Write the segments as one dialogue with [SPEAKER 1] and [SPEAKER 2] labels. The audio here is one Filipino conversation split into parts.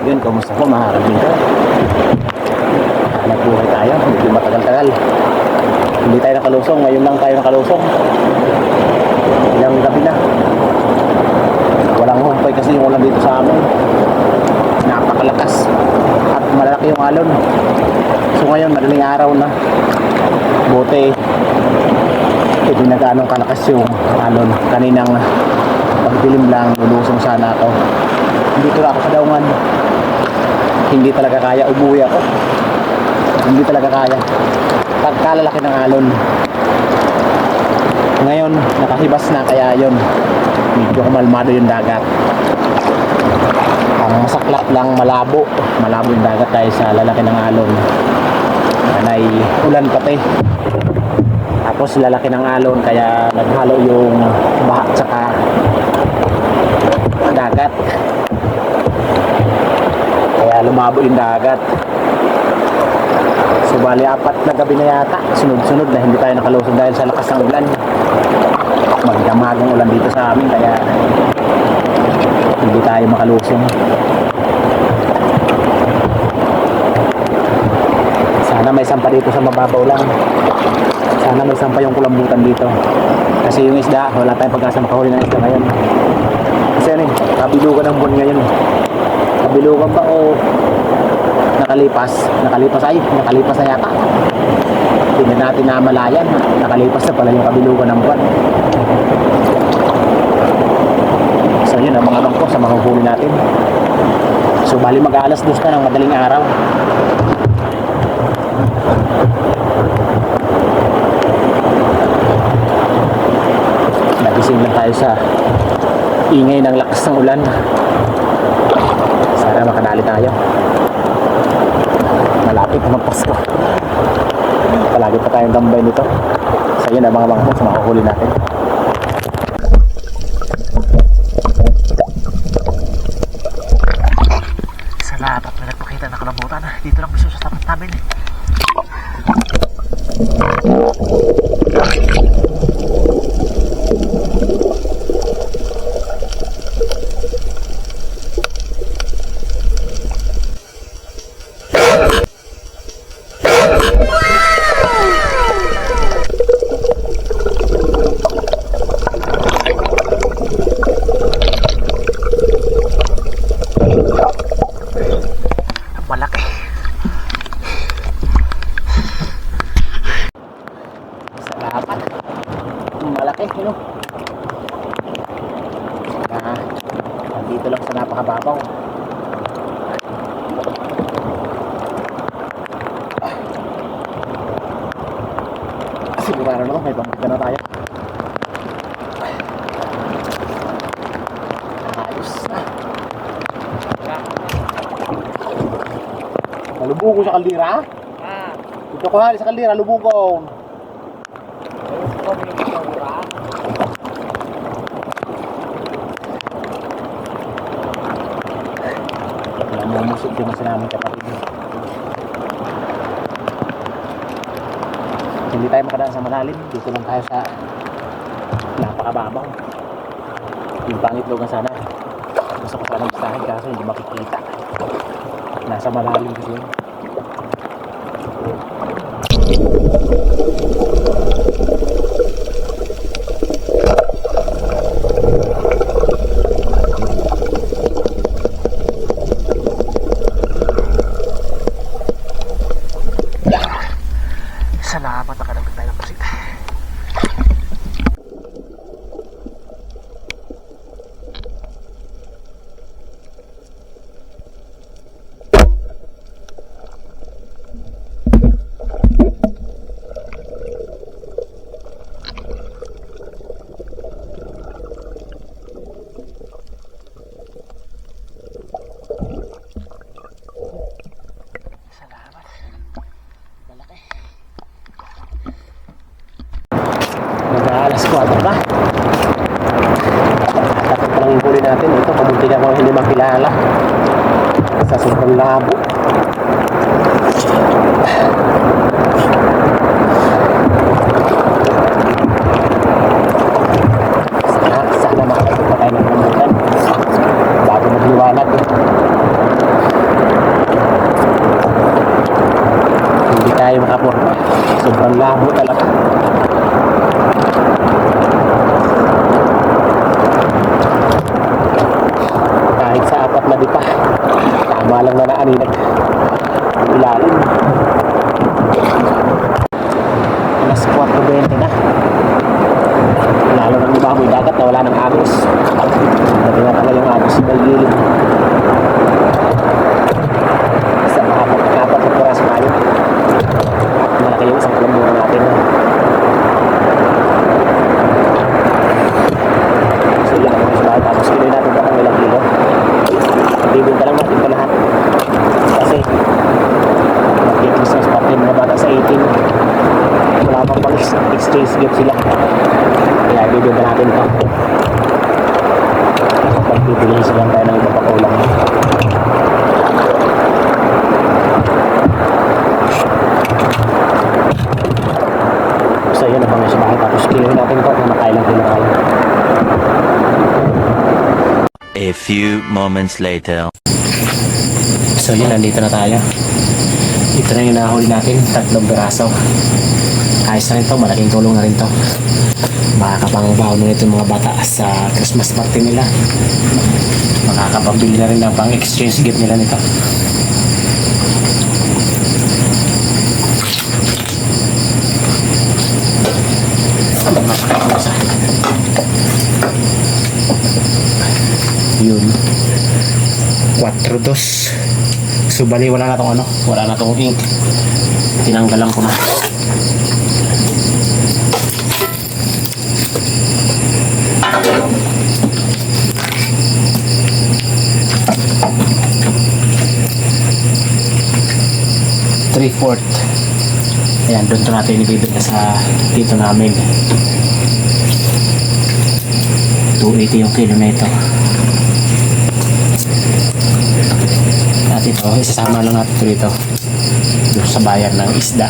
[SPEAKER 1] Yun, kumusta po mga karabinto? Hanap buhay tayo, medyo matagal-tagal. Hindi tayo nakalusong, ngayon lang tayo nakalusong. Ilang gabi na. Walang humpay kasi yung ulan dito sa amin. Napakalakas. At malalaki yung alon. So ngayon, madaling araw na. Buti, hindi na gaano kalakas yung alon. Kaninang pagdilim lang, lulusong sana ako. Dito na ako sa daungan. Hindi talaga kaya, umuwi ako. Hindi talaga kaya. Pagkalalaki ng alon. Ngayon, nakahibas na kaya yon Medyo kumalmado yung dagat. Ang masaklap lang malabo. Malabo yung dagat dahil sa lalaki ng alon. Ay ulan pati. Tapos lalaki ng alon kaya naghalo yung baha tsaka dagat. Kaya lumabo yung dagat. So bali apat na gabi na yata, sunod-sunod na hindi tayo nakalusog dahil sa lakas ng ulan. Magdamagang ulan dito sa amin kaya hindi tayo makalusong. Sana may sampa dito sa mababaw lang. Sana may sampa yung kulambutan dito. Kasi yung isda, wala tayong pag-asa makahuli ng isda ngayon. Kasi ano eh, kabilugan ng buwan ngayon. Kabilugan pa o nakalipas? Nakalipas ay, nakalipas na yata. Hindi na natin namalayan. Nakalipas na pala yung kabilugan ng buwan. So yun ang mga bangko sa mahuhuli natin. So bali mag-aalas dos na ng madaling araw. Nagising lang tayo sa ingay ng lakas ng ulan. Sana makadali tayo. Malapit na magpasko. Palagi pa tayong gambay nito. So yun ang mga bangko sa mahuhuli natin. Salamat na nagpakita na kalabutan. Dito lang gusto sa tapat namin. Malaki. Salamat. Malaki, ano? Ah, nandito lang sa napakababaw. Sigurado naman, may pamagka na tayo. Ayos na. Nalubugo sa kaldira?
[SPEAKER 2] Ah,
[SPEAKER 1] Ito ko hali sa kaldira, lubugo
[SPEAKER 2] pagkura.
[SPEAKER 1] Namumusik din sa namin kapatid. Hindi tayo makadaan sa malalim. Dito lang tayo sa napakababaw. Yung pangitlogan sana. Gusto ko sana gustahin kaso hindi makikita. Nasa malalim kasi yun. natin. Ito, pamunti na ako hindi makilala. Sa sobrang labo. tayo mga po. Sobrang labo talaga. Na dika, tama lang na naaninag. Ang ilalim. Alas 4.20 na. Lalo ng baboy dagat na wala ng agos. Dati na talaga yung agos sa gilid. Isang apat apat na puras tayo. Malaki yung isang kalamburan natin. So yan ang mga sabay. Tapos kilo natin pa ng ilang kilo. Bibinta lang natin pa lahat. Kasi mag-Christmas party mga bata sa 18. Wala pang exchange gift sila. Kaya bibinta natin pa. Kapag bibili sila tayo ng iba pa kulang. So yun ang mga sa bahay. Tapos kiloin natin ito kung makailang kilo tayo.
[SPEAKER 3] A few moments later.
[SPEAKER 1] So yun, nandito na tayo. Ito na yung nahuli natin, tatlong beraso. Ayos na rin to, malaking tulong na rin to. Makakapangbaho na ito mga bata sa Christmas party nila. Makakapambili na rin ng pang exchange gift nila nito. Yun. 4 dos. So wala na tong ano, wala na tong ink. Tinanggalan ko na. Fourth. Ayan, doon to natin ibibigay sa dito namin. 280 yung kilo na ito. At ito, isasama lang natin ito dito. Doon sa bayan ng isda.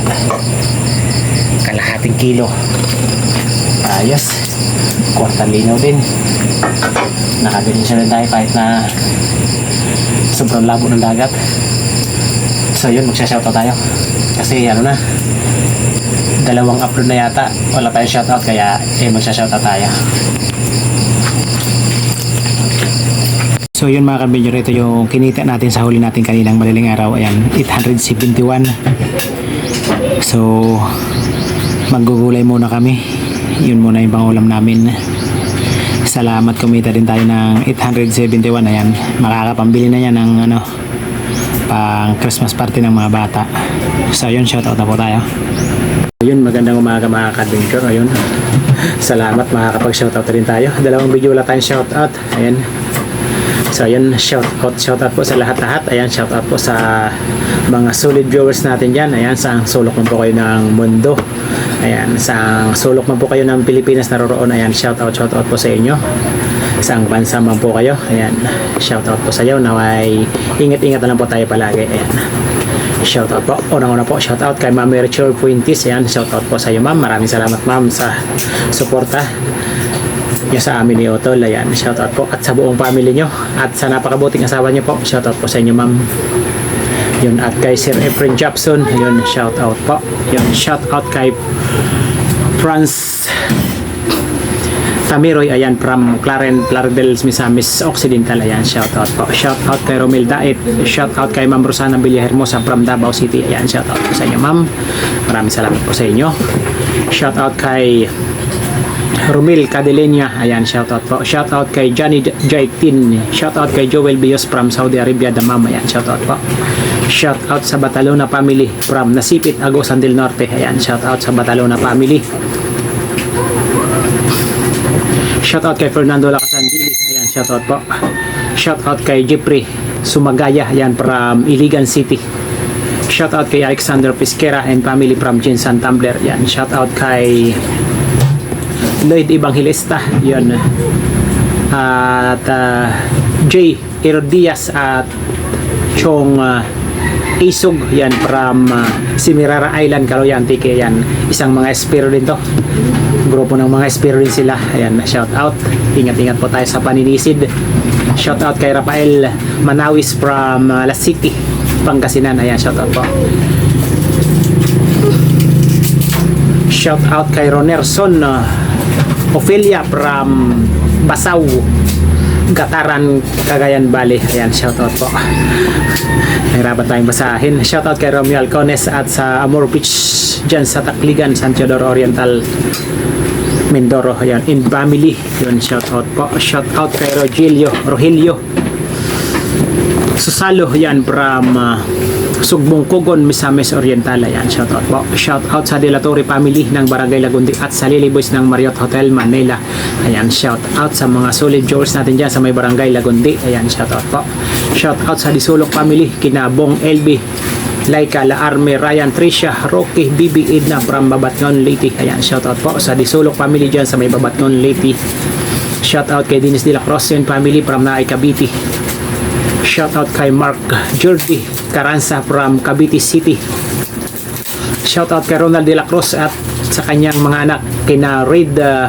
[SPEAKER 1] Kalahating kilo. Ayos. Kwartang linaw din. Nakabilin siya rin tayo kahit na sobrang labo ng dagat. So yun, magsha-shoutout tayo. Kasi ano na, dalawang upload na yata. Wala tayong shoutout kaya eh magsha-shoutout tayo. So yun mga kabinyo, ito yung kinita natin sa huli natin kaninang madaling araw. Ayan, 871. So, maggugulay muna kami. Yun muna yung pangulam namin. Salamat kumita din tayo ng 871. Ayan, makakapambili na yan ng ano, pang Christmas party ng mga bata. So yun, shoutout na po tayo. Ayun, magandang umaga mga ka-adventure. Ayun, salamat makakapag-shoutout rin tayo. Dalawang video wala tayong shoutout. Ayan, So ayun, shout out, shout out po sa lahat-lahat. Ayan, shout out po sa mga solid viewers natin dyan. Ayan, sa sulok man po kayo ng mundo. Ayan, sa sulok man po kayo ng Pilipinas naroroon. Ayan, shout out, shout out po sa inyo. Saang bansa man po kayo. Ayan, shout out po sa iyo. Naway, ingat-ingat na lang po tayo palagi. Ayan. Shout out po. Unang-una po, shout out kay Ma'am Rachel Fuentes. Ayan, shout out po sa iyo, Ma'am. Maraming salamat, Ma'am, sa suporta niyo sa amin ni Otol. Ayan, shoutout po. At sa buong family nyo. At sa napakabuting asawa nyo po. Shoutout po sa inyo, ma'am. Yun, at kay Sir Efren Japson. Yun, shoutout po. Yun, shoutout kay Franz Tamiroy, ayan, from Claren, Claredel, Misamis Occidental, ayan, shoutout po. Shoutout kay Romel Daet, shoutout kay Ma'am Rosana Villahermosa from Davao City, ayan, shoutout po sa inyo, ma'am. Maraming salamat po sa inyo. Shoutout kay Romil Cadelenia, ayan, shoutout po. Shoutout kay Johnny Jaitin, shoutout kay Joel Bios from Saudi Arabia, Damam, ayan, shoutout po. Shoutout sa Batalona family from Nasipit, Agosan del Norte, ayan, shoutout sa Batalona family. Shoutout kay Fernando Lacasandilis, ayan, shoutout po. Shoutout kay Jeffrey Sumagaya, ayan, from Iligan City. Shoutout kay Alexander Pisquera and family from Jinsan Tumbler, ayan, shoutout kay Lloyd Evangelista. Yun at uh, Jay Herodias at Chong uh, Isog yan from uh, Simirara Island Caloyan Tike yan isang mga espiro din to grupo ng mga din sila. Ayan shout out. Ingat ingat po tayo sa paninisid. Shout out kay Rafael Manawis from uh, La City Pangasinan. Ayan shout out po. Shout out kay Ronerson uh, Ophelia from Basaw Gataran, Cagayan Valley. Ayan, shout out po. Nahirapan tayong basahin. Shout out kay Romeo Alcones at sa Amor Beach dyan sa Takligan, San Teodoro Oriental. Mindoro, ayan, in family. Yun, shout out po. Shout out kay Rogelio, Rogelio. Susalo, yan, from uh, Sugbong Kugon, Misamis Oriental. Ayan, shout out po. Shout out sa Delatori family ng Barangay Lagundi at sa Lily Boys ng Marriott Hotel, Manila. Ayan, shout out sa mga solid viewers natin dyan sa may Barangay Lagundi. Ayan, shout out po. Shout out sa Disulok family, kinabong LB, Laika, La Arme, Ryan, Tricia, Rocky, Bibi, Edna from Babatngon, Leyte. Ayan, shout out po sa Disulok family dyan sa may Babatngon, Leyte. Shout out kay Dennis De La Cruz and family from Naay, Cavite. Shout out kay Mark Jordi Caranza from Cavite City. Shout out kay Ronald De La Cruz at sa kanyang mga anak kina Reid uh,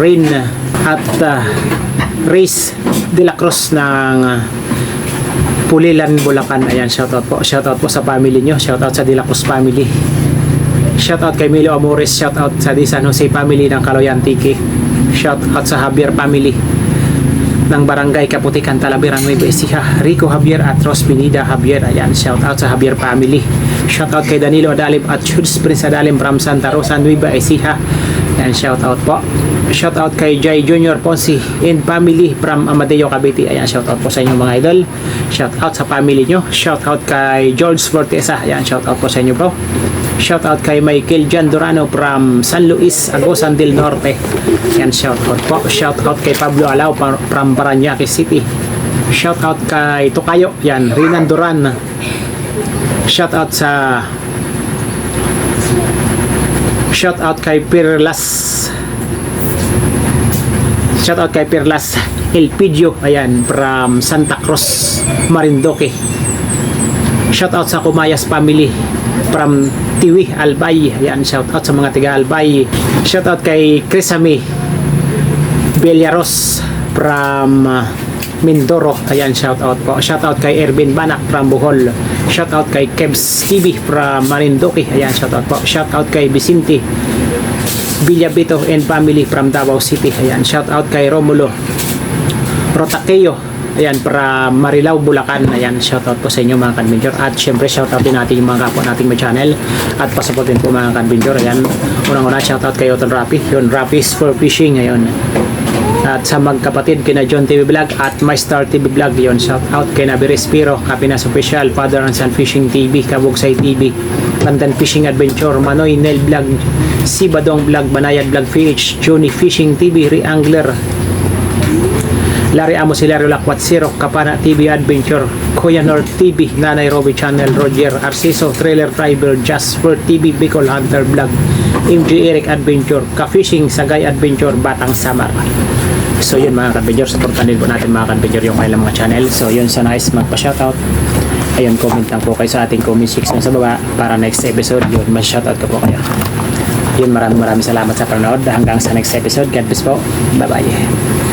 [SPEAKER 1] Rain at uh, Race De La Cruz ng uh, Pulilan, Bulacan. Ayan, shout out po. Shout out po sa family nyo. Shout out sa De La Cruz family. Shout out kay Milo Amores. Shout out sa Di San Jose family ng Caloyan Tiki. Shout out sa Javier family ng Barangay Kaputikan, Talabiran, Nueva Ecija, Rico Javier at Ros Pinida Javier. Ayan, shout out sa Javier family. Shout out kay Danilo Adalim at Jules Prince Adalim from Santa Rosa, Nueva Ecija. Ayan, shout out po. Shout out kay Jai Junior Ponsi and family from Amadeo Cavite. Ayan, shout out po sa inyo mga idol. Shout out sa family nyo. Shout out kay George Fortesa. Ayan, shout out po sa inyo bro. Shout out kay Michael Jan Durano from San Luis, Agosan del Norte. Yan, shout out po. Shout out kay Pablo Alao from Paranaque City. Shout out kay Tokayo. Yan, Rinan Duran. Shout out sa Shout out kay Pirlas. Shout out kay Pirlas Elpidio. Ayan, from Santa Cruz, Marindoque. Shout out sa Kumayas family from Tiwi, Albay. Ayan, shout out sa mga tiga Albay. Shout out kay Crisami Villaros from uh, Mindoro. Ayan, shout out po. Shout out kay Ervin Banak from Bohol. Shout out kay Kebs TV from Marindoque. Ayan, shout out po. Shout out kay Vicente Villabito and family from Davao City. Ayan, shout out kay Romulo Rotaqueo. Ayan, para Marilao, Bulacan. Ayan, shoutout po sa inyo mga kanbinjor. At syempre, shoutout din natin yung mga kapwa nating may channel. At pasuportin po mga kanbinjor. Ayan, unang-una, shoutout kay Oton Rapi. Yun, Rapi's for Fishing. Ayun. At sa magkapatid kina John TV Vlog at My Star TV Vlog. Yun, shoutout kay Nabi Respiro, Kapinas Official, Father and Son Fishing TV, Kabugsay TV, London Fishing Adventure, Manoy Nel Vlog, Sibadong Vlog, Banayad Vlog PH, Johnny Fishing TV, Reangler, Larry Amos Hilario Lakwat Zero, Kapana TV Adventure, Kuya North TV, Nanay Roby Channel, Roger Arciso, Trailer Driver, Jasper TV, Bicol Hunter Vlog, MG Eric Adventure, Ka-Fishing, Sagay Adventure, Batang Samar. So yun mga ka-adventure, supportan din po natin mga ka-adventure yung kailang mga channel. So yun sa nice magpa-shoutout. Ayun, comment lang po kayo sa ating comment section sa baba para next episode yun, mas-shoutout ka po kayo. Yun, maraming maraming salamat sa panonood. Hanggang sa next episode. God bless po. Bye-bye.